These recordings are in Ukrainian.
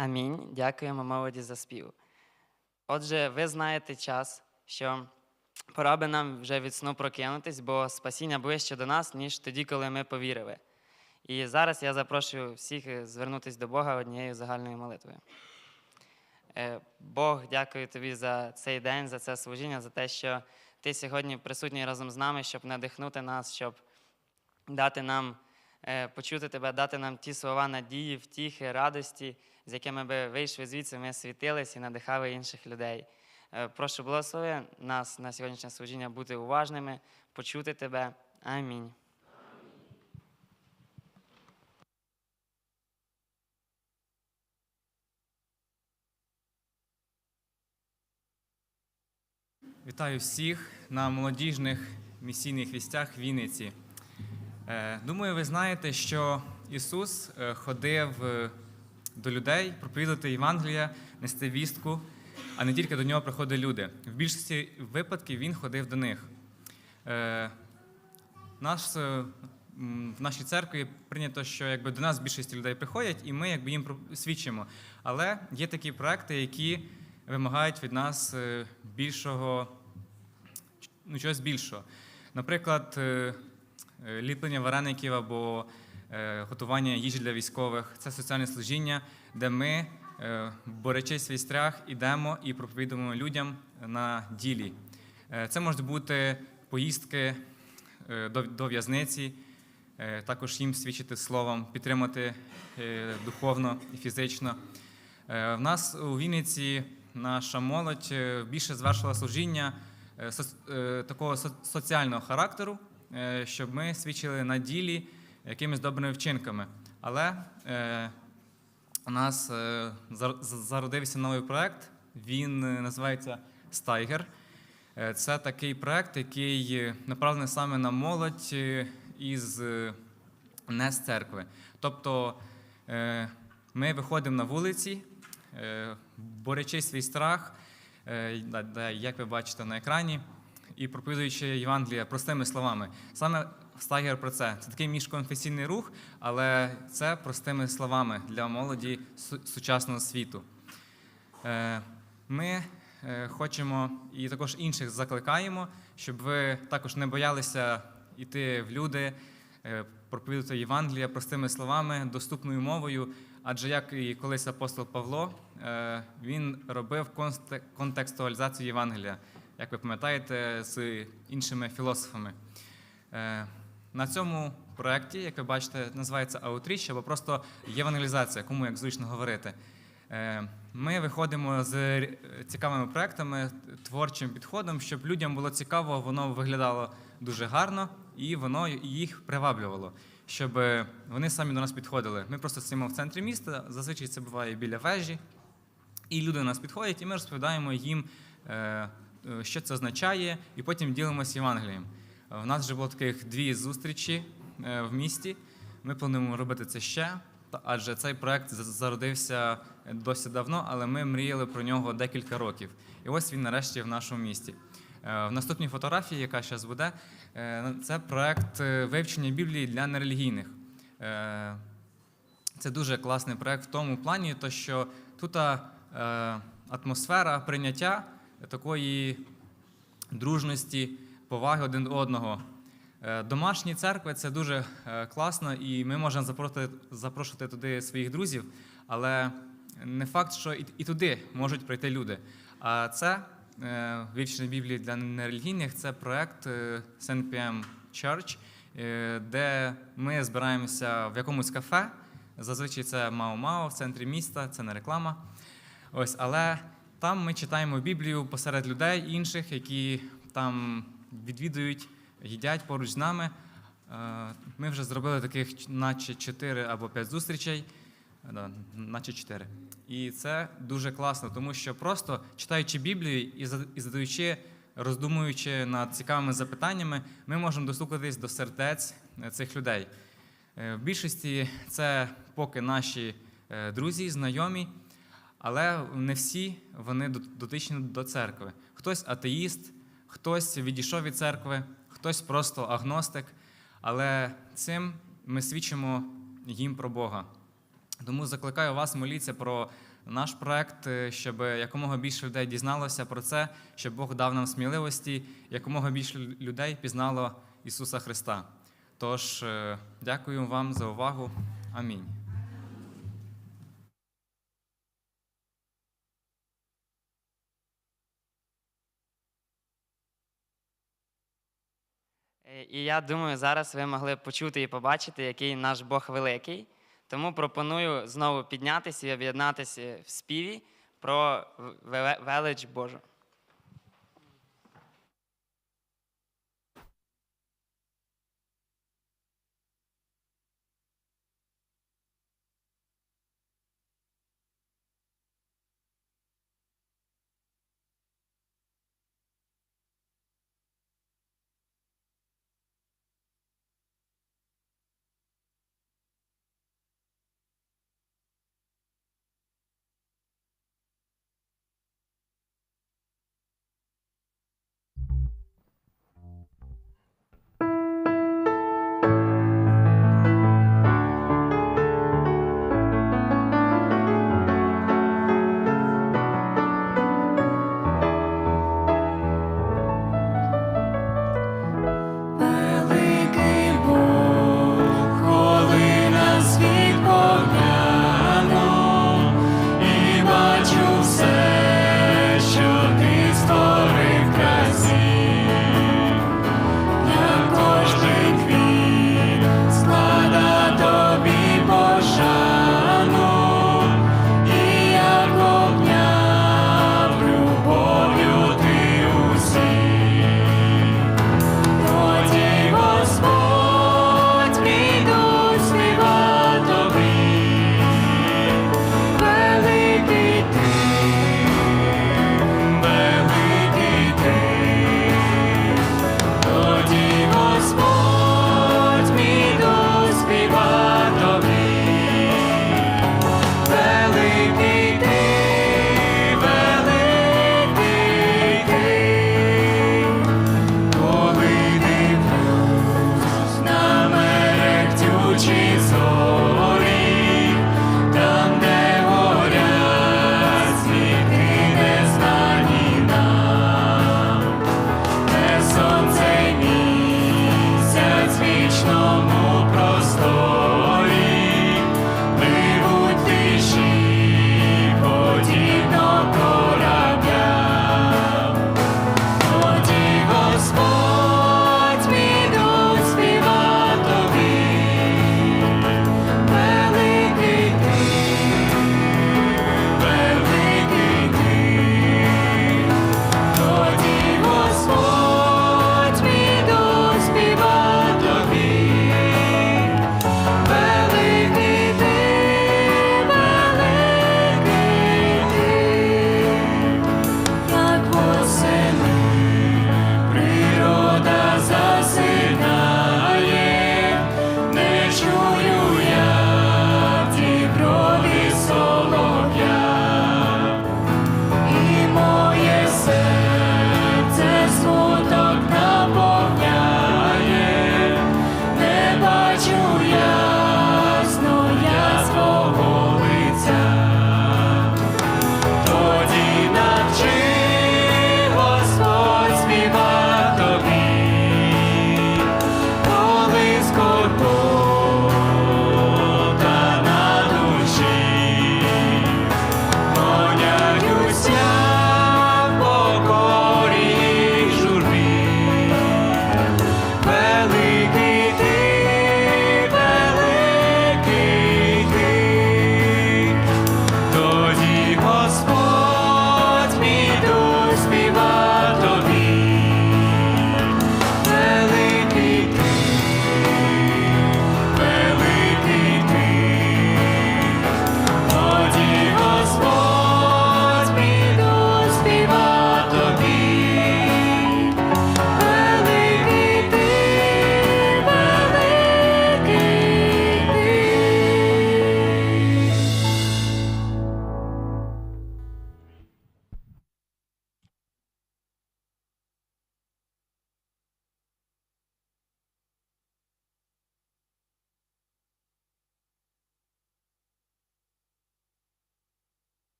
Амінь. Дякуємо молоді за спів. Отже, ви знаєте час, що пора би нам вже від сну прокинутись, бо спасіння ближче до нас, ніж тоді, коли ми повірили. І зараз я запрошую всіх звернутися до Бога однією загальною молитвою. Е, Бог, дякую тобі за цей день, за це служіння, за те, що ти сьогодні присутній разом з нами, щоб надихнути нас, щоб дати нам почути тебе, дати нам ті слова надії, втіхи, радості, з якими би вийшли звідси, ми світились і надихали інших людей. Е, Прошу благослови нас на сьогоднішнє служіння бути уважними, почути тебе. Амінь. Вітаю всіх на молодіжних місійних вістях Вінниці. Е, Думаю, ви знаєте, що Ісус е, ходив е, до людей проповідати Євангелія, нести вістку, а не тільки до нього приходили люди. В більшості випадків Він ходив до них. Наш, в нашій церкві прийнято, що якби до нас більшість людей приходять, і ми якби їм свідчимо. Але є такі проекти, які вимагають від нас більшого, ну, чогось більшого. Наприклад, ліплення вареників або е, готування їжі для військових це соціальне служіння, де ми, е, борючи свій страх, ідемо і проповідуємо людям на ділі. Е, Це можуть бути поїздки е, до, в'язниці, е, також їм свідчити словом, підтримати е, духовно і фізично. Е, В нас у Вінниці наша молодь е, більше звершила служіння е, е, такого со- соціального характеру, е, щоб ми свідчили на ділі якимись добрими вчинками. Але е, у нас е, зародився новий проект. Він е, називається Стайгер. Е, Це такий проект, який е, направлений саме на молодь е, із е, не з церкви. Тобто е, ми виходимо на вулиці, е, борючи свій страх, е, як ви бачите на екрані, і проповідуючи Євангелія простими словами. Саме Стагер про це. Це такий міжконфесійний рух, але це простими словами для молоді сучасного світу. Е, Ми е, хочемо і також інших закликаємо, щоб ви також не боялися йти в люди, е, проповідувати Євангелія простими словами, доступною мовою. Адже як і колись апостол Павло, він робив контекстуалізацію Євангелія, як ви пам'ятаєте, з іншими філософами. Е, На цьому проєкті, як ви бачите, називається Outreach, або просто євангелізація, кому як зручно говорити. Е, Ми виходимо з цікавими проектами, творчим підходом, щоб людям було цікаво, воно виглядало дуже гарно і воно їх приваблювало, щоб вони самі до нас підходили. Ми просто стоїмо в центрі міста, зазвичай це буває біля вежі, і люди до нас підходять, і ми розповідаємо їм, е, що це означає, і потім ділимося Євангелієм. У нас вже було таких дві зустрічі е, в місті. Ми плануємо робити це ще, адже цей проект зародився досить давно, але ми мріяли про нього декілька років. І ось він нарешті в нашому місті. Е, В наступній фотографії, яка зараз буде, е, це проект е, вивчення Біблії для нерелігійних. Е, це дуже класний проект в тому плані, то що тут е, атмосфера прийняття такої дружності, поваги один до одного. Е, Домашні церкви це дуже е, класно, і ми можемо запрошувати, запрошувати туди своїх друзів, але не факт, що і, туди можуть прийти люди. А це е, вивчення Біблії для нерелігійних це проект е, SNPM Church, де ми збираємося в якомусь кафе. Зазвичай це Мао-Мао в центрі міста, це не реклама. Ось, але там ми читаємо Біблію посеред людей інших, які там відвідують, їдять поруч з нами. Е, Ми вже зробили таких наче 4 або 5 зустрічей, Е, наче 4. І це дуже класно, тому що просто читаючи Біблію і задаючи, роздумуючи над цікавими запитаннями, ми можемо достукатись до сердець е, цих людей. В більшості це поки наші друзі, знайомі, але не всі вони дотичні до церкви. Хтось атеїст, хтось відійшов від церкви, хтось просто агностик. Але цим ми свідчимо їм про Бога. Тому закликаю вас моліться про наш проект, е, щоб якомога більше людей дізналося про це, щоб Бог дав нам сміливості, якомога більше людей пізнало Ісуса Христа. Тож е, дякую вам за увагу. Амінь. І я думаю, зараз ви могли почути і побачити, який наш Бог великий. Тому пропоную знову піднятися і об'єднатися в співі про велич Божу.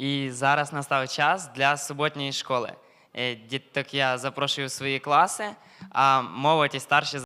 І зараз настав час для суботньої школи. Е, Діток я запрошую в свої класи, а молодь і старші